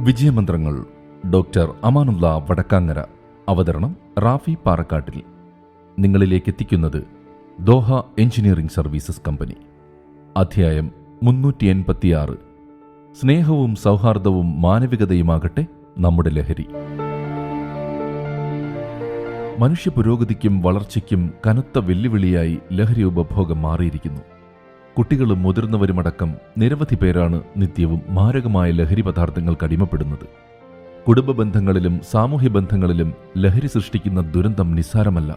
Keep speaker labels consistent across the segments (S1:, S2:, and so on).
S1: വിജയമന്ത്രങ്ങൾ doctor Amanullah Vadakkangara. അവതരണം റാഫി പാറക്കാട്ടിൽ. നിങ്ങളിലേക്ക് എത്തിക്കുന്നത് ദോഹ എഞ്ചിനീയറിംഗ് സർവീസസ് കമ്പനി. അധ്യായം മുന്നൂറ്റി എൺപത്തിയാറ് സ്നേഹവും സൗഹാർദ്ദവും മാനവികതയുമാകട്ടെ നമ്മുടെ ലഹരി. മനുഷ്യ പുരോഗതിക്കും വളർച്ചയ്ക്കും കനത്ത വെല്ലുവിളിയായി ലഹരി ഉപഭോഗം മാറിയിരിക്കുന്നു. കുട്ടികളും മുതിർന്നവരുമടക്കം നിരവധി പേരാണ് നിത്യവും മാരകമായ ലഹരി പദാർത്ഥങ്ങൾക്ക് അടിമപ്പെടുന്നത്. കുടുംബ ബന്ധങ്ങളിലും സാമൂഹ്യ ബന്ധങ്ങളിലും ലഹരി സൃഷ്ടിക്കുന്ന ദുരന്തം നിസ്സാരമല്ല.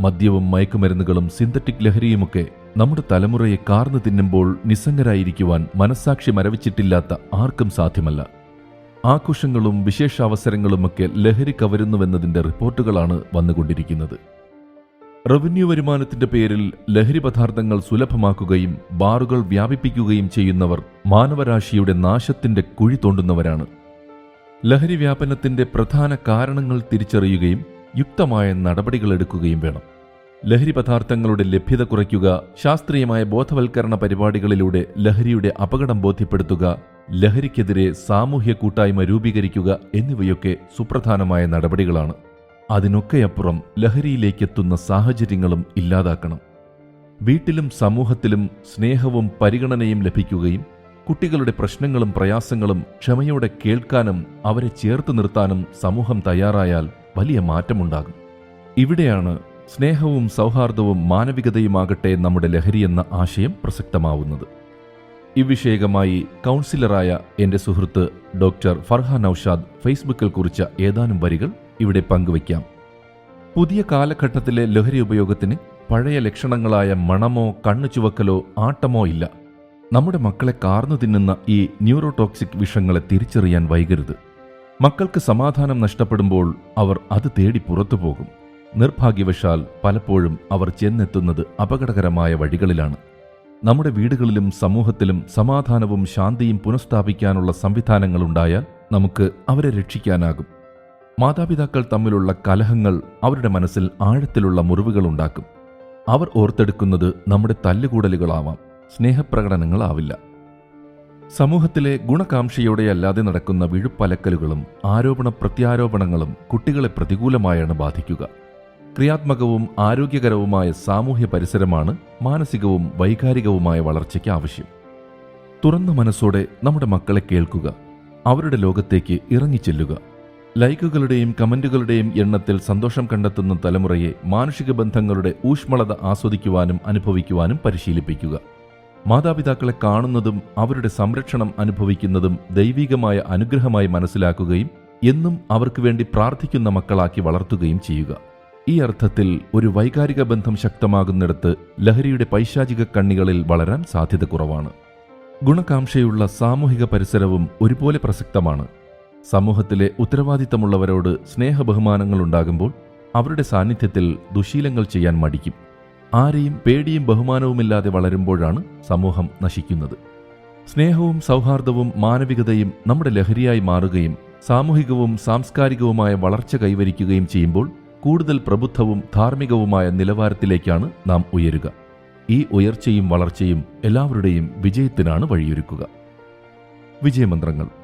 S1: മദ്യവും മയക്കുമരുന്നുകളും സിന്തറ്റിക് ലഹരിയുമൊക്കെ നമ്മുടെ തലമുറയെ കാർന്നു തിന്നുമ്പോൾ നിസ്സംഗരായിരിക്കുവാൻ മനസ്സാക്ഷി മരവിച്ചിട്ടില്ലാത്ത ആർക്കും സാധ്യമല്ല. ആഘോഷങ്ങളും വിശേഷാവസരങ്ങളുമൊക്കെ ലഹരി കവരുന്നുവെന്നതിന്റെ റിപ്പോർട്ടുകളാണ് വന്നുകൊണ്ടിരിക്കുന്നത്. റവന്യൂ വരുമാനത്തിന്റെ പേരിൽ ലഹരി പദാർത്ഥങ്ങൾ സുലഭമാക്കുകയും ബാറുകൾ വ്യാപിപ്പിക്കുകയും ചെയ്യുന്നവർ മാനവരാശിയുടെ നാശത്തിന്റെ കുഴി തോണ്ടുന്നവരാണ്. ലഹരി വ്യാപനത്തിന്റെ പ്രധാന കാരണങ്ങൾ തിരിച്ചറിയുകയും യുക്തമായ നടപടികൾ എടുക്കുകയും വേണം. ലഹരി പദാർത്ഥങ്ങളുടെ ലഭ്യത കുറയ്ക്കുക ശാസ്ത്രീയമായ ബോധവൽക്കരണ പരിപാടികളിലൂടെ ലഹരിയുടെ അപകടം ബോധ്യപ്പെടുത്തുക ലഹരിക്കെതിരെ സാമൂഹ്യ കൂട്ടായ്മ രൂപീകരിക്കുക എന്നിവയൊക്കെ സുപ്രധാനമായ നടപടികളാണ്. അതിനൊക്കെയപ്പുറം ലഹരിയിലേക്കെത്തുന്ന സാഹചര്യങ്ങളും ഇല്ലാതാക്കണം. വീട്ടിലും സമൂഹത്തിലും സ്നേഹവും പരിഗണനയും ലഭിക്കുകയും കുട്ടികളുടെ പ്രശ്നങ്ങളും പ്രയാസങ്ങളും ക്ഷമയോടെ കേൾക്കാനും അവരെ ചേർത്ത് നിർത്താനും സമൂഹം തയ്യാറായാൽ വലിയ മാറ്റമുണ്ടാകും. ഇവിടെയാണ് സ്നേഹവും സൗഹാർദ്ദവും മാനവികതയുമാകട്ടെ നമ്മുടെ ലഹരി എന്ന ആശയം പ്രസക്തമാവുന്നത്. ഇവിഷയകമായി കൗൺസിലറായ എന്റെ സുഹൃത്ത് ഡോക്ടർ ഫർഹാൻ നൌഷാദ് ഫേസ്ബുക്കിൽ കുറിച്ച ഏതാനും വരികൾ ഇവിടെ പങ്കുവയ്ക്കാം. പുതിയ കാലഘട്ടത്തിലെ ലഹരി ഉപയോഗത്തിന് പഴയ ലക്ഷണങ്ങളായ മണമോ കണ്ണു ചുവക്കലോ ആട്ടമോ ഇല്ല. നമ്മുടെ മക്കളെ കാർന്നു തിന്നുന്ന ഈ ന്യൂറോടോക്സിക് വിഷങ്ങളെ തിരിച്ചറിയാൻ വൈകരുത്. മക്കൾക്ക് സമാധാനം നഷ്ടപ്പെടുമ്പോൾ അവർ അത് തേടി പുറത്തു പോകും. നിർഭാഗ്യവശാൽ പലപ്പോഴും അവർ ചെന്നെത്തുന്നത് അപകടകരമായ വഴികളിലാണ്. നമ്മുടെ വീടുകളിലും സമൂഹത്തിലും സമാധാനവും ശാന്തിയും പുനഃസ്ഥാപിക്കാനുള്ള സംവിധാനങ്ങളുണ്ടായാൽ നമുക്ക് അവരെ രക്ഷിക്കാനാകും. മാതാപിതാക്കൾ തമ്മിലുള്ള കലഹങ്ങൾ അവരുടെ മനസ്സിൽ ആഴത്തിലുള്ള മുറിവുകൾ ഉണ്ടാക്കും അവർ ഓർത്തെടുക്കുന്നത് നമ്മുടെ തല്ലുകൂടലുകളാവാം സ്നേഹപ്രകടനങ്ങളാവില്ല. സമൂഹത്തിലെ ഗുണകാംക്ഷയോടെ അല്ലാതെ നടക്കുന്ന വിഴുപ്പലക്കലുകളും ആരോപണ പ്രത്യാരോപണങ്ങളും കുട്ടികളെ പ്രതികൂലമായാണ് ബാധിക്കുക. ക്രിയാത്മകവും ആരോഗ്യകരവുമായ സാമൂഹ്യ പരിസരമാണ് മാനസികവും വൈകാരികവുമായ വളർച്ചയ്ക്ക് ആവശ്യം. തുറന്ന മനസ്സോടെ നമ്മുടെ മക്കളെ കേൾക്കുക അവരുടെ ലോകത്തേക്ക് ഇറങ്ങിച്ചെല്ലുക. ലൈക്കുകളുടെയും കമന്റുകളുടെയും എണ്ണത്തിൽ സന്തോഷം കണ്ടെത്തുന്ന തലമുറയെ മാനുഷിക ബന്ധങ്ങളുടെ ഊഷ്മളത ആസ്വദിക്കുവാനും അനുഭവിക്കുവാനും പരിശീലിപ്പിക്കുക. മാതാപിതാക്കളെ കാണുന്നതും അവരുടെ സംരക്ഷണം അനുഭവിക്കുന്നതും ദൈവികമായ അനുഗ്രഹമായി മനസ്സിലാക്കുകയും എന്നും അവർക്ക് വേണ്ടി പ്രാർത്ഥിക്കുന്ന മക്കളാക്കി വളർത്തുകയും ചെയ്യുക. ഈ അർത്ഥത്തിൽ ഒരു വൈകാരിക ബന്ധം ശക്തമാകുന്നിടത്ത് ലഹരിയുടെ പൈശാചിക കണ്ണികളിൽ വളരാൻ സാധ്യത കുറവാണ്. ഗുണകാംക്ഷയുള്ള സാമൂഹിക പരിസരവും ഒരുപോലെ പ്രസക്തമാണ്. സമൂഹത്തിലെ ഉത്തരവാദിത്തമുള്ളവരോട് സ്നേഹബഹുമാനങ്ങൾ ഉണ്ടാകുമ്പോൾ അവരുടെ സാന്നിധ്യത്തിൽ ദുശീലങ്ങൾ ചെയ്യാൻ മടിക്കും. ആരെയും പേടിയും ബഹുമാനവുമില്ലാതെ വളരുമ്പോഴാണ് സമൂഹം നശിക്കുന്നത്. സ്നേഹവും സൗഹാർദ്ദവും മാനവികതയും നമ്മുടെ ലഹരിയായി മാറുകയും സാമൂഹികവും സാംസ്കാരികവുമായ വളർച്ച കൈവരിക്കുകയും ചെയ്യുമ്പോൾ കൂടുതൽ പ്രബുദ്ധവും ധാർമ്മികവുമായ നിലവാരത്തിലേക്കാണ് നാം ഉയരുക. ഈ ഉയർച്ചയും വളർച്ചയും എല്ലാവരുടെയും വിജയത്തിനാണ് വഴിയൊരുക്കുക. വിജയമന്ത്രങ്ങൾ